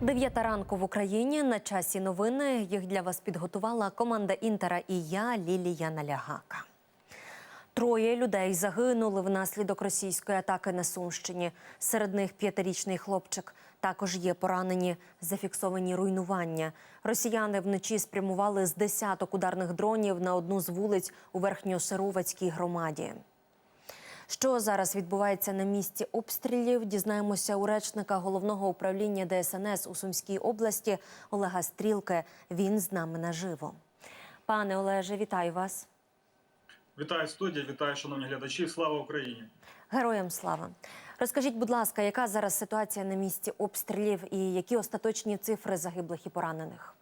Дев'ята ранку в Україні на часі новини. Їх для вас підготувала команда Інтера і я, Лілія Налягака. Троє людей загинули внаслідок російської атаки на Сумщині. Серед них п'ятирічний хлопчик. Також є поранені, зафіксовані руйнування. Росіяни вночі спрямували з десяток ударних дронів на одну з вулиць у Верхньосировацькій громаді. Що зараз відбувається на місці обстрілів? Дізнаємося у речника головного управління ДСНС у Сумській області Олега Стрілки. Він з нами наживо. Пане Олеже, вітаю вас. Вітаю студія, вітаю, шановні глядачі. Слава Україні! Героям слава. Розкажіть, будь ласка, яка зараз ситуація на місці обстрілів і які остаточні цифри загиблих і поранених?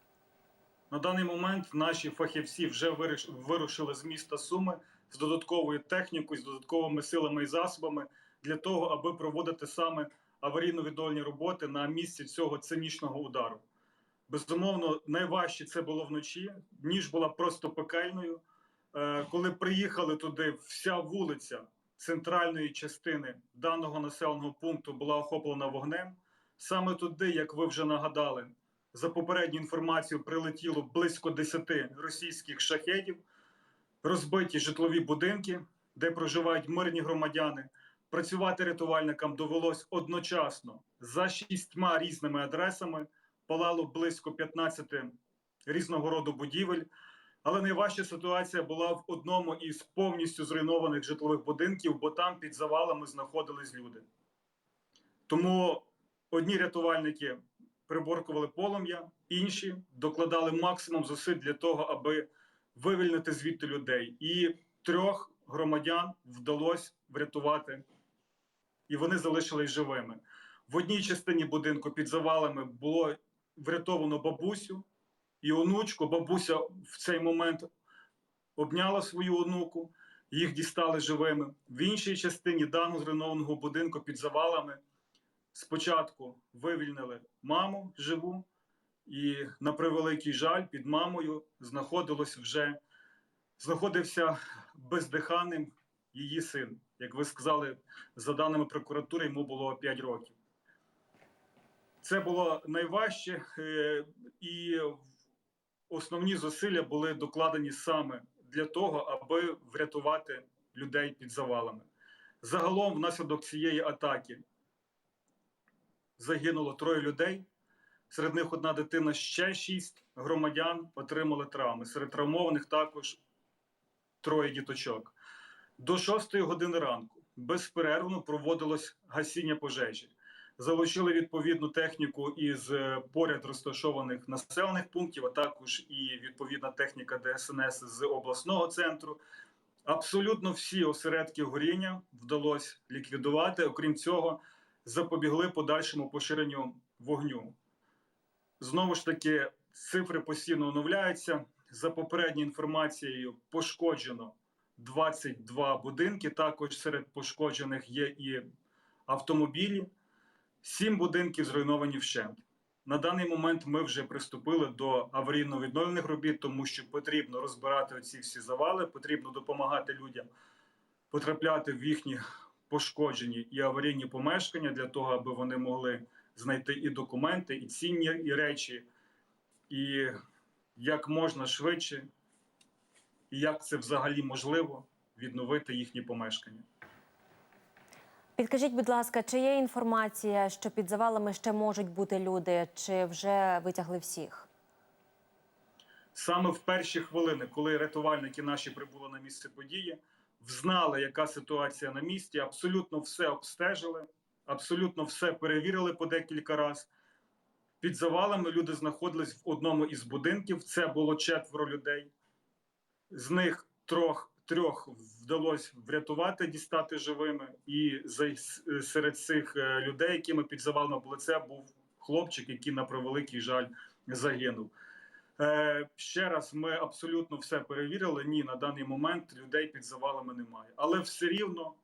На даний момент наші фахівці вже вирушили з міста Суми з додатковою технікою, з додатковими силами і засобами для того, аби проводити саме аварійно-віддольні роботи на місці цього цинічного удару. Безумовно, найважче це було вночі. Ніж була просто пекельною. Е, Коли приїхали туди, вся вулиця центральної частини даного населеного пункту була охоплена вогнем. Саме туди, як ви вже нагадали, за попередню інформацію прилетіло близько 10 російських шахедів, розбиті житлові будинки, де проживають мирні громадяни. Працювати рятувальникам довелось одночасно за шістьма різними адресами. Палало близько 15 різного роду будівель. Але найважча ситуація була в одному із повністю зруйнованих житлових будинків, бо там під завалами знаходились люди. Тому одні рятувальники приборкували полум'я, інші докладали максимум зусиль для того, аби вивільнити звідти людей. І трьох громадян вдалося врятувати, і вони залишились живими. В одній частині будинку під завалами було врятовано бабусю і онучку. Бабуся в цей момент обняла свою онуку, їх дістали живими. В іншій частині даного зруйнованого будинку під завалами спочатку вивільнили маму живу, і на превеликий жаль, під мамою знаходилось вже знаходився бездиханним її син. Як ви сказали, за даними прокуратури, йому було 5 років. Це було найважче, е, і основні зусилля були докладені саме для того, аби врятувати людей під завалами. Загалом, внаслідок цієї атаки, загинуло троє людей. Серед них одна дитина, ще шість громадян отримали травми. Серед травмованих також троє діточок. До 6 години ранку безперервно проводилось гасіння пожежі. Залучили відповідну техніку із е, поряд розташованих населених пунктів, а також і відповідна техніка ДСНС з обласного центру. Абсолютно всі осередки горіння вдалося ліквідувати. Окрім цього, запобігли подальшому поширенню вогню. Знову ж таки, цифри постійно оновляються. За попередньою інформацією, пошкоджено 22 будинки. Також серед пошкоджених є і автомобілі. Сім будинків зруйновані вщент. На даний момент ми вже приступили до аварійно-відновлених робіт, тому що потрібно розбирати оці всі завали, потрібно допомагати людям потрапляти в їхні пошкоджені і аварійні помешкання для того, аби вони могли знайти і документи, і цінні і речі, і як можна швидше, і як це взагалі можливо відновити їхні помешкання. Підкажіть, будь ласка, чи є інформація, що під завалами ще можуть бути люди, чи вже витягли всіх? Саме в перші хвилини, коли рятувальники наші прибули на місце події, взнали, яка ситуація на місці, абсолютно все обстежили, абсолютно все перевірили по декілька разів. Під завалами люди знаходились в одному із будинків. Це було четверо людей. З них трьох, трьох вдалося врятувати, дістати живими. І серед цих е, людей, якими під завалами були, це був хлопчик, який на превеликий жаль загинув. Е, ще раз, ми абсолютно все перевірили. Ні, на даний момент людей під завалами немає. Але все рівно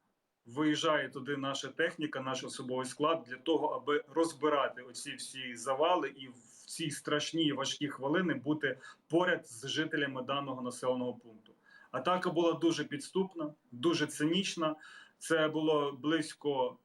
виїжджає туди наша техніка, наш особовий склад для того, аби розбирати оці всі завали і в ці страшні важкі хвилини бути поряд з жителями даного населеного пункту. Атака була дуже підступна, дуже цинічна. Це було близько,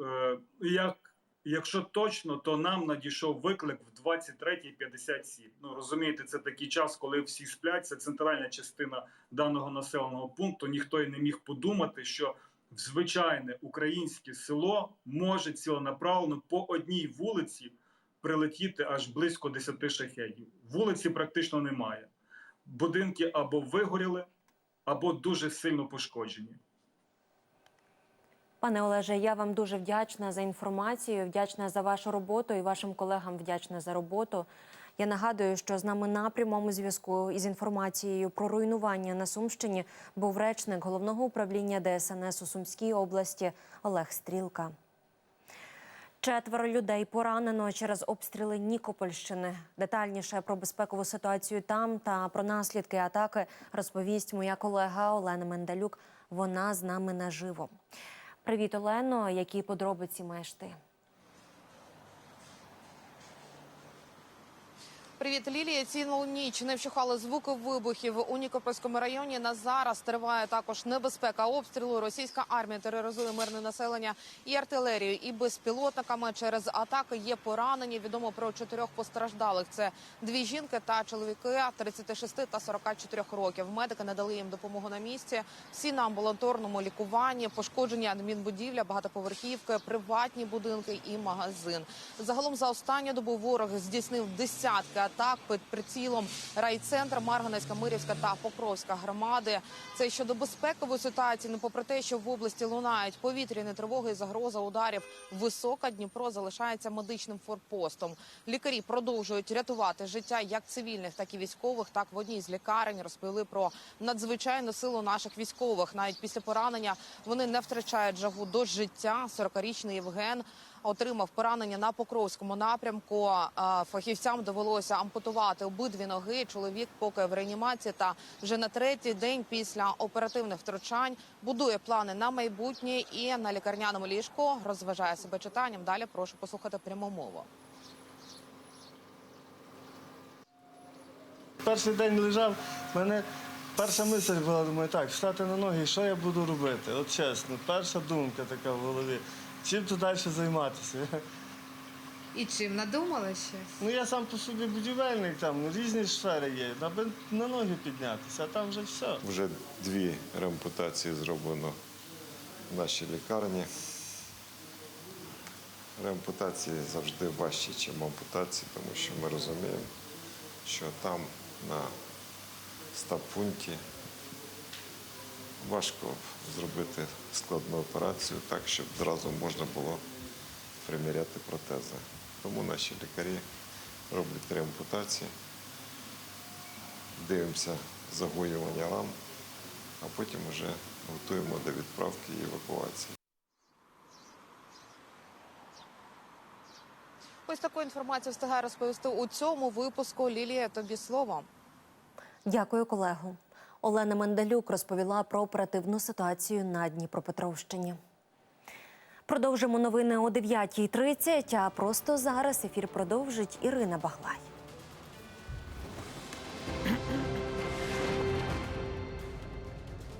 е, як Якщо точно, то нам надійшов виклик в 23.57. Ну розумієте, це такий час, коли всі сплять. Це центральна частина даного населеного пункту. Ніхто й не міг подумати, що в звичайне українське село може ціленаправленно по одній вулиці прилетіти аж близько 10 шахедів. Вулиці практично немає. Будинки або вигоріли, або дуже сильно пошкоджені. Пане Олеже, я вам дуже вдячна за інформацію, вдячна за вашу роботу і вашим колегам вдячна за роботу. Я нагадую, що з нами на прямому зв'язку із інформацією про руйнування на Сумщині був речник головного управління ДСНС у Сумській області Олег Стрілка. Четверо людей поранено через обстріли Нікопольщини. Детальніше про безпекову ситуацію там та про наслідки атаки розповість моя колега Олена Мендалюк. Вона з нами наживо. Привіт, Олено. Які подробиці маєш ти? Привіт, Лілія. Цілу ніч не вщухали звуки вибухів у Нікопольському районі. На зараз триває також небезпека обстрілу. Російська армія тероризує мирне населення і артилерією, і безпілотниками. Через атаки є поранені. Відомо про чотирьох постраждалих. Це дві жінки та чоловіки 36 та 44 років. Медики надали їм допомогу на місці. Всі на амбулаторному лікуванні, пошкоджені адмінбудівля, багатоповерхівки, приватні будинки і магазин. Загалом за останню добу ворог здійснив десятки атак під прицілом райцентр, Марганецька, Мирівська та Покровська громади. Це щодо безпекової ситуації. Не попри те, що в області лунають повітряні тривоги і загроза ударів. Висока Дніпро залишається медичним форпостом. Лікарі продовжують рятувати життя як цивільних, так і військових. Так в одній з лікарень розповіли про надзвичайну силу наших військових. Навіть після поранення вони не втрачають жагу до життя. 40-річний Євген отримав поранення на Покровському напрямку. Фахівцям довелося ампутувати обидві ноги. Чоловік поки в реанімації та вже на третій день після оперативних втручань будує плани на майбутнє і на лікарняному ліжку розважає себе читанням. Далі прошу послухати пряму мову. Перший день лежав, мене перша мисль була, думаю, так, встати на ноги, що я буду робити? От чесно, перша думка така в голові. Чим тут далі займатися? І чим надумали щось? Ну я сам по собі будівельник, там ну, різні сфери є. Аби на ноги піднятися, а там вже все. Вже дві реампутації зроблено в нашій лікарні. Реампутації завжди важчі, ніж ампутації, тому що ми розуміємо, що там на стаб-пункті важко зробити складну операцію так, щоб зразу можна було приміряти протези. Тому наші лікарі роблять реампутації, дивимося загоювання ран, а потім вже готуємо до відправки і евакуації. Ось таку інформацію встигає розповісти у цьому випуску. Лілія, тобі слово. Дякую, колегу. Олена Мендалюк розповіла про оперативну ситуацію на Дніпропетровщині. Продовжимо новини о 9.30, а просто зараз ефір продовжить Ірина Баглай.